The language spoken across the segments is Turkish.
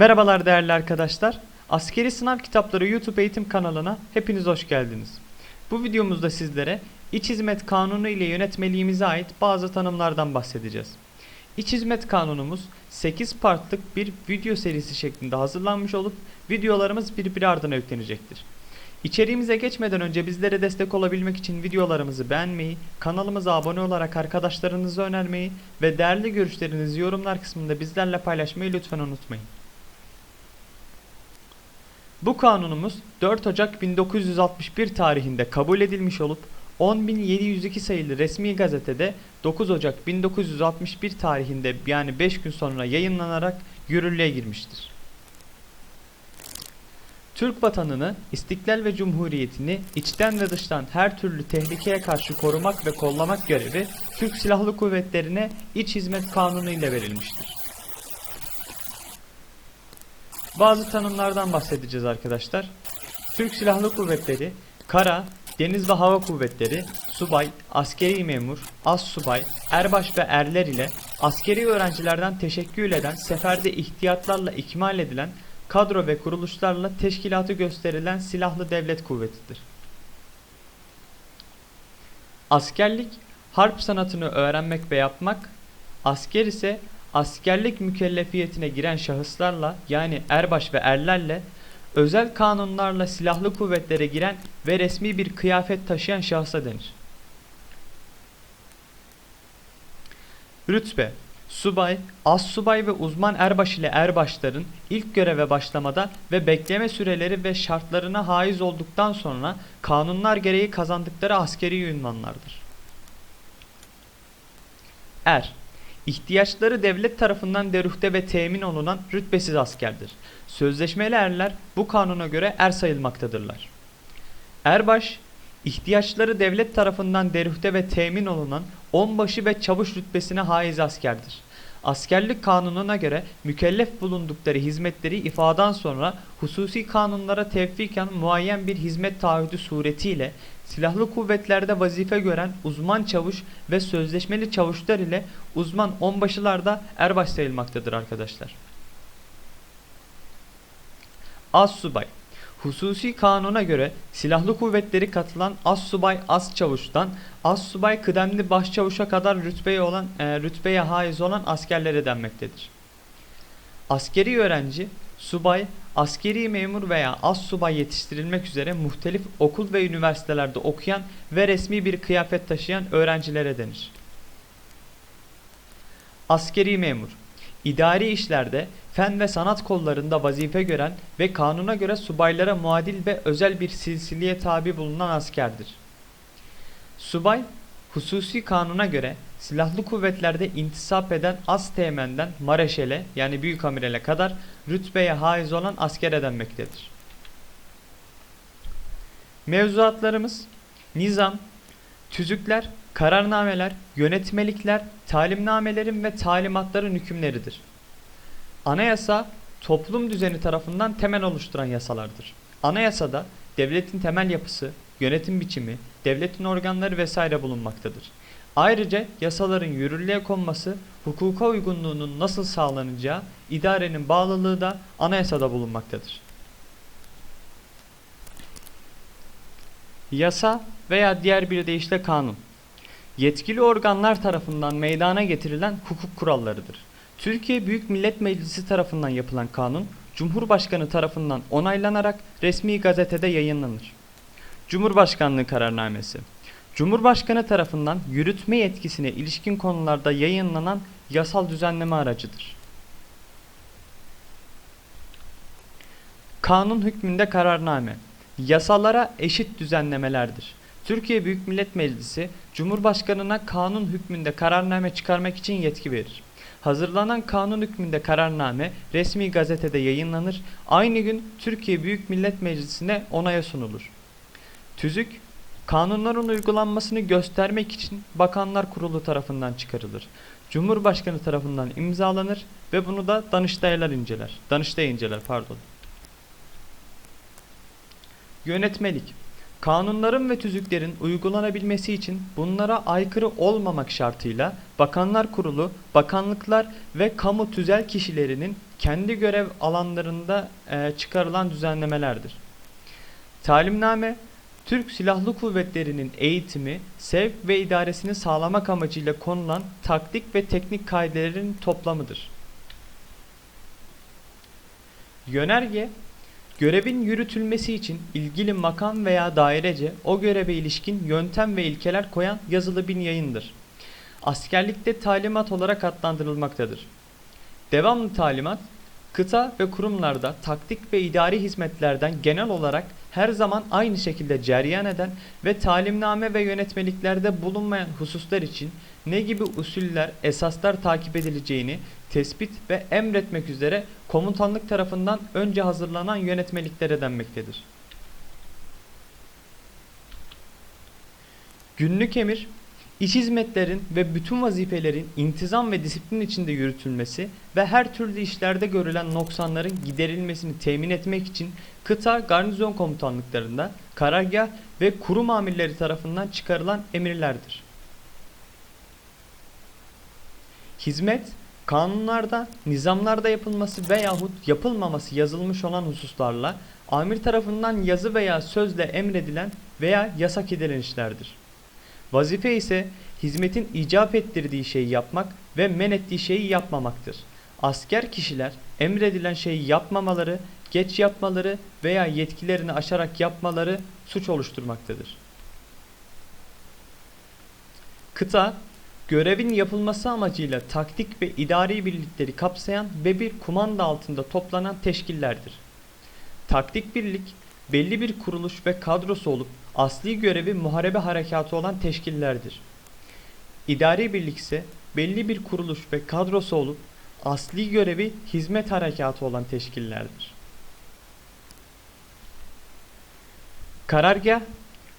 Merhabalar değerli arkadaşlar. Askeri Sınav Kitapları YouTube eğitim kanalına hepiniz hoş geldiniz. Bu videomuzda sizlere İç Hizmet Kanunu ile yönetmeliğimize ait bazı tanımlardan bahsedeceğiz. İç Hizmet Kanunumuz 8 partlık bir video serisi şeklinde hazırlanmış olup videolarımız birbiri ardına yüklenecektir. İçeriğimize geçmeden önce bizlere destek olabilmek için videolarımızı beğenmeyi, kanalımıza abone olarak arkadaşlarınıza önermeyi ve değerli görüşlerinizi yorumlar kısmında bizlerle paylaşmayı lütfen unutmayın. Bu kanunumuz 4 Ocak 1961 tarihinde kabul edilmiş olup 10.702 sayılı resmi gazetede 9 Ocak 1961 tarihinde yani 5 gün sonra yayınlanarak yürürlüğe girmiştir. Türk vatanını, istiklal ve cumhuriyetini içten ve dıştan her türlü tehlikeye karşı korumak ve kollamak görevi Türk Silahlı Kuvvetlerine İç Hizmet Kanunu ile verilmiştir. Bazı tanımlardan bahsedeceğiz arkadaşlar. Türk Silahlı Kuvvetleri, Kara, Deniz ve Hava Kuvvetleri, subay, askeri memur, az subay, erbaş ve erler ile askeri öğrencilerden teşekkül eden seferde ihtiyatlarla ikmal edilen kadro ve kuruluşlarla teşkilatı gösterilen silahlı devlet kuvvetidir. Askerlik, harp sanatını öğrenmek ve yapmak, asker ise askerlik mükellefiyetine giren şahıslarla yani erbaş ve erlerle özel kanunlarla silahlı kuvvetlere giren ve resmi bir kıyafet taşıyan şahsa denir. Rütbe Subay, az subay ve uzman erbaş ile erbaşların ilk göreve başlamada ve bekleme süreleri ve şartlarına haiz olduktan sonra kanunlar gereği kazandıkları askeri ünvanlardır. Er İhtiyaçları devlet tarafından deruhte ve temin olunan rütbesiz askerdir. Sözleşmeli erler bu kanuna göre er sayılmaktadırlar. Erbaş, ihtiyaçları devlet tarafından deruhte ve temin olunan onbaşı ve çavuş rütbesine haiz askerdir. Askerlik kanununa göre mükellef bulundukları hizmetleri ifadan sonra hususi kanunlara tevfiken muayyen bir hizmet taahhüdü suretiyle silahlı kuvvetlerde vazife gören uzman çavuş ve sözleşmeli çavuşlar ile uzman onbaşılar da erbaş sayılmaktadır arkadaşlar. Az subay Hususi kanuna göre silahlı kuvvetleri katılan az subay az çavuştan az subay kıdemli başçavuşa kadar rütbeye olan e, rütbeye haiz olan askerlere denmektedir. Askeri öğrenci, subay, askeri memur veya az subay yetiştirilmek üzere muhtelif okul ve üniversitelerde okuyan ve resmi bir kıyafet taşıyan öğrencilere denir. Askeri memur İdari işlerde, fen ve sanat kollarında vazife gören ve kanuna göre subaylara muadil ve özel bir silsileye tabi bulunan askerdir. Subay, hususi kanuna göre silahlı kuvvetlerde intisap eden az teğmenden mareşele yani büyük amirale kadar rütbeye haiz olan askere denmektedir. Mevzuatlarımız nizam, tüzükler, kararnameler, yönetmelikler, talimnamelerin ve talimatların hükümleridir. Anayasa, toplum düzeni tarafından temel oluşturan yasalardır. Anayasada devletin temel yapısı, yönetim biçimi, devletin organları vesaire bulunmaktadır. Ayrıca yasaların yürürlüğe konması, hukuka uygunluğunun nasıl sağlanacağı, idarenin bağlılığı da anayasada bulunmaktadır. Yasa veya diğer bir deyişle kanun yetkili organlar tarafından meydana getirilen hukuk kurallarıdır. Türkiye Büyük Millet Meclisi tarafından yapılan kanun, Cumhurbaşkanı tarafından onaylanarak resmi gazetede yayınlanır. Cumhurbaşkanlığı kararnamesi Cumhurbaşkanı tarafından yürütme yetkisine ilişkin konularda yayınlanan yasal düzenleme aracıdır. Kanun hükmünde kararname yasalara eşit düzenlemelerdir. Türkiye Büyük Millet Meclisi Cumhurbaşkanına kanun hükmünde kararname çıkarmak için yetki verir. Hazırlanan kanun hükmünde kararname resmi gazetede yayınlanır. Aynı gün Türkiye Büyük Millet Meclisi'ne onaya sunulur. Tüzük kanunların uygulanmasını göstermek için Bakanlar Kurulu tarafından çıkarılır. Cumhurbaşkanı tarafından imzalanır ve bunu da Danıştaylar inceler. Danıştay inceler pardon. Yönetmelik Kanunların ve tüzüklerin uygulanabilmesi için bunlara aykırı olmamak şartıyla Bakanlar Kurulu, bakanlıklar ve kamu tüzel kişilerinin kendi görev alanlarında e, çıkarılan düzenlemelerdir. Talimname, Türk Silahlı Kuvvetleri'nin eğitimi, sevk ve idaresini sağlamak amacıyla konulan taktik ve teknik kaidelerin toplamıdır. Yönerge, görevin yürütülmesi için ilgili makam veya dairece o göreve ilişkin yöntem ve ilkeler koyan yazılı bir yayındır. Askerlikte talimat olarak adlandırılmaktadır. Devamlı talimat, kıta ve kurumlarda taktik ve idari hizmetlerden genel olarak her zaman aynı şekilde cereyan eden ve talimname ve yönetmeliklerde bulunmayan hususlar için ne gibi usuller, esaslar takip edileceğini tespit ve emretmek üzere komutanlık tarafından önce hazırlanan yönetmeliklere denmektedir. Günlük emir, iç hizmetlerin ve bütün vazifelerin intizam ve disiplin içinde yürütülmesi ve her türlü işlerde görülen noksanların giderilmesini temin etmek için kıta garnizon komutanlıklarında karargah ve kurum amirleri tarafından çıkarılan emirlerdir. Hizmet, kanunlarda, nizamlarda yapılması veyahut yapılmaması yazılmış olan hususlarla amir tarafından yazı veya sözle emredilen veya yasak edilen işlerdir. Vazife ise hizmetin icap ettirdiği şeyi yapmak ve men ettiği şeyi yapmamaktır. Asker kişiler emredilen şeyi yapmamaları, geç yapmaları veya yetkilerini aşarak yapmaları suç oluşturmaktadır. Kıta, görevin yapılması amacıyla taktik ve idari birlikleri kapsayan ve bir kumanda altında toplanan teşkillerdir. Taktik birlik, belli bir kuruluş ve kadrosu olup asli görevi muharebe harekatı olan teşkillerdir. İdari birlik ise belli bir kuruluş ve kadrosu olup asli görevi hizmet harekatı olan teşkillerdir. Karargah,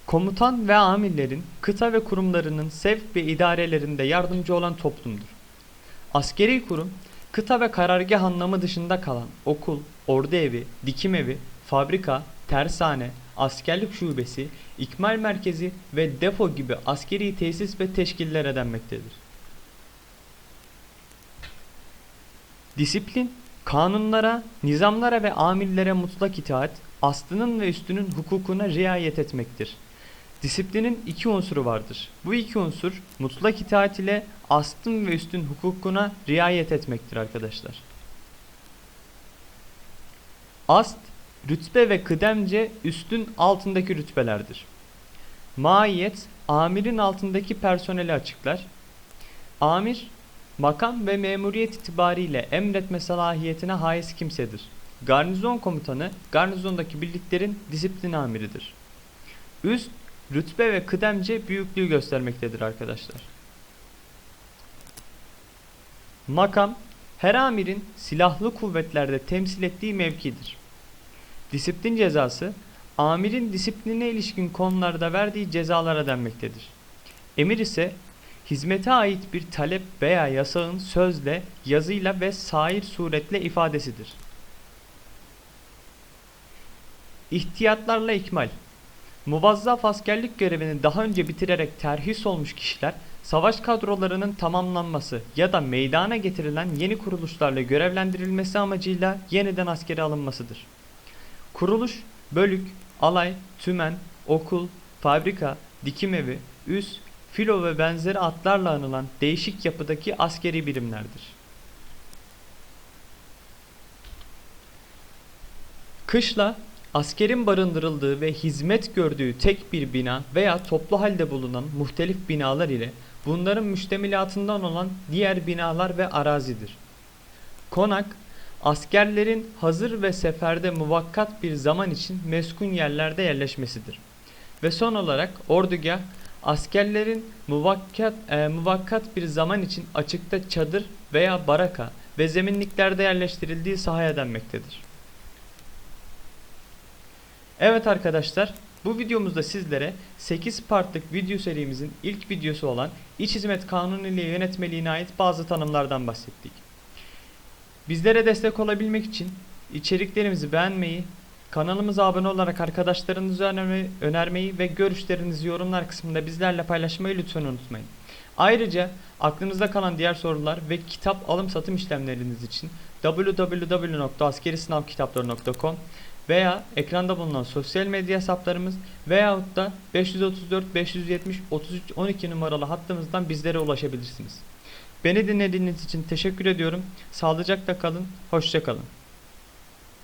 komutan ve amirlerin kıta ve kurumlarının sevk ve idarelerinde yardımcı olan toplumdur. Askeri kurum, kıta ve karargah anlamı dışında kalan okul, ordu evi, dikim evi, fabrika, tersane, askerlik şubesi, ikmal merkezi ve depo gibi askeri tesis ve teşkillere denmektedir. Disiplin, kanunlara, nizamlara ve amirlere mutlak itaat, aslının ve üstünün hukukuna riayet etmektir. Disiplinin iki unsuru vardır. Bu iki unsur mutlak itaat ile aslın ve üstün hukukuna riayet etmektir arkadaşlar. Ast, rütbe ve kıdemce üstün altındaki rütbelerdir. Maiyet, amirin altındaki personeli açıklar. Amir, makam ve memuriyet itibariyle emretme salahiyetine haiz kimsedir. Garnizon komutanı, garnizondaki birliklerin disiplin amiridir. Üst, rütbe ve kıdemce büyüklüğü göstermektedir arkadaşlar. Makam, her amirin silahlı kuvvetlerde temsil ettiği mevkidir. Disiplin cezası, amirin disipline ilişkin konularda verdiği cezalara denmektedir. Emir ise hizmete ait bir talep veya yasağın sözle, yazıyla ve sair suretle ifadesidir. İhtiyatlarla ikmal Muvazzaf askerlik görevini daha önce bitirerek terhis olmuş kişiler, savaş kadrolarının tamamlanması ya da meydana getirilen yeni kuruluşlarla görevlendirilmesi amacıyla yeniden askere alınmasıdır. Kuruluş, bölük, alay, tümen, okul, fabrika, dikim evi, üs, filo ve benzeri adlarla anılan değişik yapıdaki askeri birimlerdir. Kışla, askerin barındırıldığı ve hizmet gördüğü tek bir bina veya toplu halde bulunan muhtelif binalar ile bunların müştemilatından olan diğer binalar ve arazidir. Konak, askerlerin hazır ve seferde muvakkat bir zaman için meskun yerlerde yerleşmesidir. Ve son olarak ordugah, askerlerin muvakkat, e, muvakkat bir zaman için açıkta çadır veya baraka ve zeminliklerde yerleştirildiği sahaya denmektedir. Evet arkadaşlar, bu videomuzda sizlere 8 partlık video serimizin ilk videosu olan İç Hizmet Kanunu ile yönetmeliğine ait bazı tanımlardan bahsettik. Bizlere destek olabilmek için içeriklerimizi beğenmeyi, Kanalımıza abone olarak arkadaşlarınızı önermeyi, ve görüşlerinizi yorumlar kısmında bizlerle paylaşmayı lütfen unutmayın. Ayrıca aklınızda kalan diğer sorular ve kitap alım satım işlemleriniz için www.askerisınavkitapları.com veya ekranda bulunan sosyal medya hesaplarımız veyahut da 534 570 33 12 numaralı hattımızdan bizlere ulaşabilirsiniz. Beni dinlediğiniz için teşekkür ediyorum. Sağlıcakla kalın, hoşça kalın.